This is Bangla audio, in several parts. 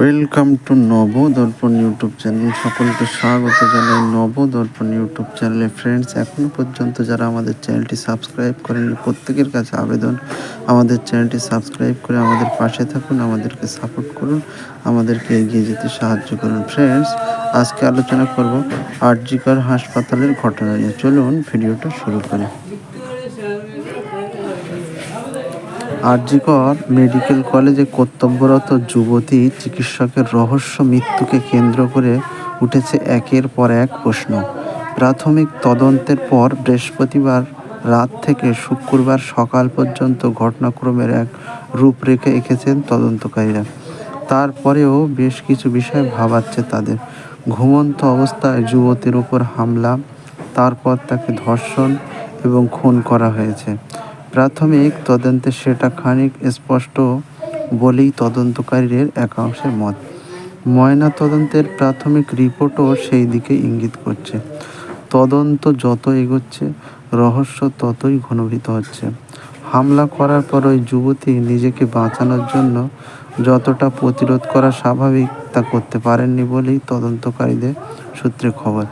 Welcome to Nabadarpan YouTube channel সকলকে স্বাগত জানাই নবদর্পণ ইউটিউব চ্যানেলে ফ্রেন্ডস এখনও পর্যন্ত যারা আমাদের চ্যানেলটি সাবস্ক্রাইব করেনি প্রত্যেকের কাছে আবেদন, আমাদের চ্যানেলটি সাবস্ক্রাইব করে আমাদের পাশে থাকুন, আমাদেরকে সাপোর্ট করুন, আমাদেরকে এগিয়ে যেতে সাহায্য করুন। ফ্রেন্ডস আজকে আলোচনা করব আরজিকর হাসপাতালের ঘটনা নিয়ে। চলুন, ভিডিওটা শুরু করি। আরজিকর মেডিকেল কলেজে কর্তব্যরত যুবতী চিকিৎসকের রহস্য মৃত্যুকে কেন্দ্র করে উঠেছে একের পর এক প্রশ্ন। প্রাথমিক তদন্তের পর বৃহস্পতিবার রাত থেকে শুক্রবার সকাল পর্যন্ত ঘটনাক্রমের এক রূপরেখা এঁকেছেন তদন্তকারীরা। তারপরেও বেশ কিছু বিষয় ভাবাচ্ছে তাদের। ঘুমন্ত অবস্থায় যুবতীর উপর হামলা, তারপর তাকে ধর্ষণ এবং খুন করা হয়েছে। প্রাথমিক তদন্তে সেটা খানিক স্পষ্ট বলেই তদন্তকারীদের একাংশের মত। ময়না তদন্তের প্রাথমিক রিপোর্টও সেই দিকে ইঙ্গিত করছে। তদন্ত যত এগোচ্ছে, রহস্য ততই ঘনীভূত হচ্ছে। হামলা করার পর ওই যুবতী নিজেকে বাঁচানোর জন্য যতটা প্রতিরোধ করা স্বাভাবিক তা করতে পারেননি বলেই তদন্তকারীদের সূত্রে খবর।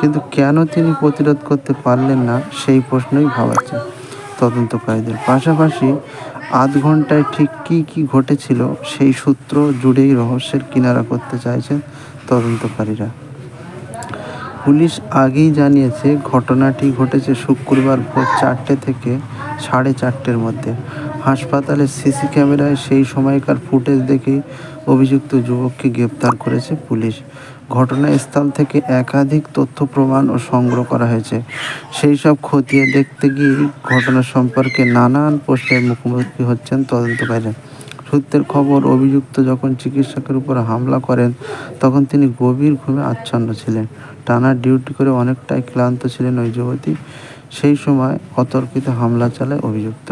কিন্তু কেন তিনি প্রতিরোধ করতে পারলেন না, সেই প্রশ্নই ভাবাচ্ছে। তদন্তকারীদের। পাশাপাশি আধ ঘন্টায় ঠিক কী কী ঘটেছিল সেই সূত্র জুড়েই রহস্যের কিনারা করতে চাইছেন তদন্তকারীরা। পুলিশ আগেই জানিয়েছে, ঘটনাটি ঘটেছে শুক্রবার ভোর চারটে থেকে সাড়ে চারটের মধ্যে। হাসপাতালের সিসি ক্যামেরায় সেই সময়কার ফুটেজ দেখেই অভিযুক্ত যুবককে গ্রেপ্তার করেছে পুলিশ। ঘটনাস্থল থেকে একাধিক তথ্য প্রমাণ ও সংগ্রহ করা হয়েছে। সেই সব খতিয়ে দেখতে গিয়ে ঘটনা সম্পর্কে নানান প্রশ্নের মুখোমুখি হচ্ছেন তদন্তকারীরা সূত্রের খবর, অভিযুক্ত যখন চিকিৎসকের উপর হামলা করেন, তখন তিনি গভীর ঘুমে আচ্ছন্ন ছিলেন। টানা ডিউটি করে অনেকটাই ক্লান্ত ছিলেন ওই যুবতী। সেই সময় অতর্কিত হামলা চালায় অভিযুক্ত।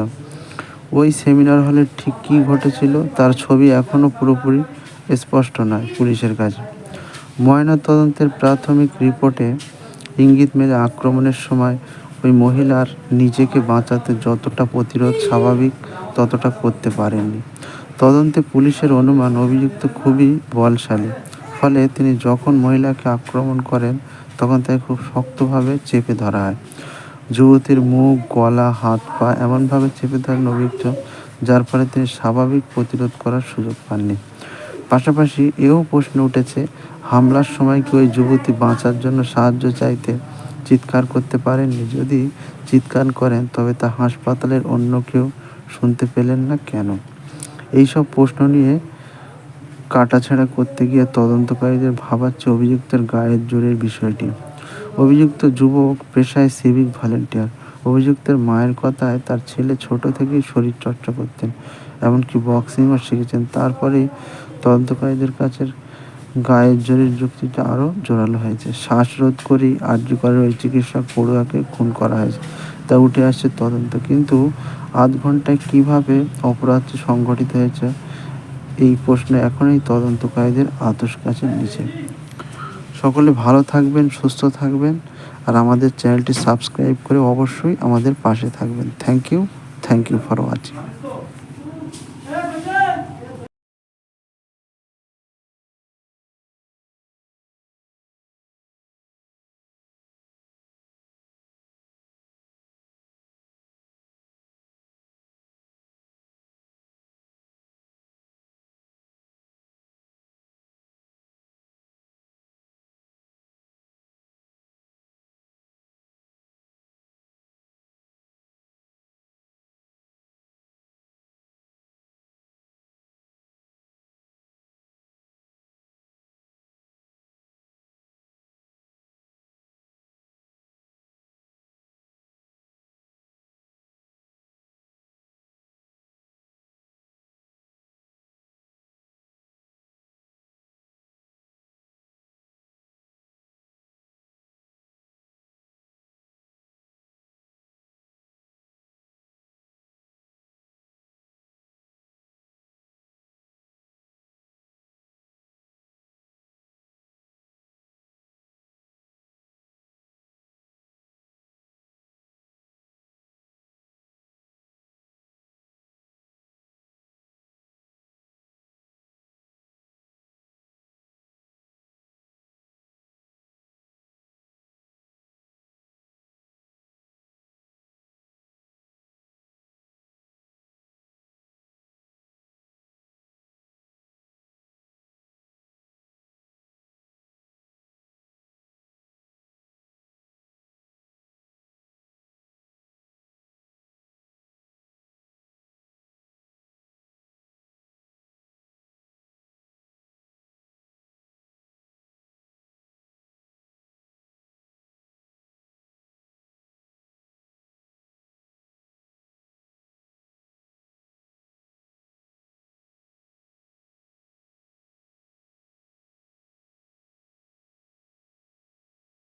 ওই সেমিনার হলে ঠিক কী ঘটেছিল, তার ছবি এখনও পুরোপুরি স্পষ্ট নয় পুলিশের কাছে। ময়নাতদন্তের প্রাথমিক রিপোর্টে ইঙ্গিত মেলে আক্রমণের সময় ওই মহিলার নিজেকে বাঁচাতে যতটা প্রতিরোধ স্বাভাবিক, ততটা করতে পারেননি। তদন্তে পুলিশের অনুমান অভিযুক্ত খুবই বলশালী। ফলে তিনি যখন মহিলাকে আক্রমণ করেন, তখন তাকে খুব শক্তভাবে চেপে ধরা হয়। যুবতীর মুখ, গলা, হাত, পা এমনভাবে চেপে ধরেন অভিযুক্ত, যার ফলে তিনি স্বাভাবিক প্রতিরোধ করার সুযোগ পাননি। পাশাপাশি এও প্রশ্ন উঠেছে, হামলার সময় কি ওই যুবতী বাঁচার জন্য সাহায্য চাইতে চিৎকার করতে পারেননি? যদি চিৎকার করেন, তবে তা হাসপাতালের অন্য কেউ শুনতে পেলেন না কেন? এইসব প্রশ্ন নিয়ে কাটাছেড়া করতে গিয়ে তদন্তকারীদের ভাবাচ্ছে অভিযুক্তের গায়ের জোরের বিষয়টি। অভিযুক্ত যুবক পেশায় সিভিক ভলেন্টিয়ার অভিযুক্তের মায়ের কথায় তার ছেলে ছোট থেকেই শরীর চর্চা করতেন, এমনকি বক্সিংও শিখেছেন। তারপরেই তদন্তকারীদের কাছে গায়ের জোরের যুক্তিটা আরও জোরালো হয়েছে। শ্বাসরোধ করেই আর্যকরের ওই চিকিৎসক পড়ুয়াকে খুন করা হয়েছে। তা উঠে আসছে তদন্ত। কিন্তু আধ ঘন্টায় কীভাবে অপরাধটি সংঘটিত হয়েছে, এই প্রশ্ন এখনই তদন্তকারীদের আতস কাছে নিচে। সকলে ভালো থাকবেন, সুস্থ থাকবেন, আর আমাদের চ্যানেলটি সাবস্ক্রাইব করে অবশ্যই আমাদের পাশে থাকবেন। Thank you thank you for watching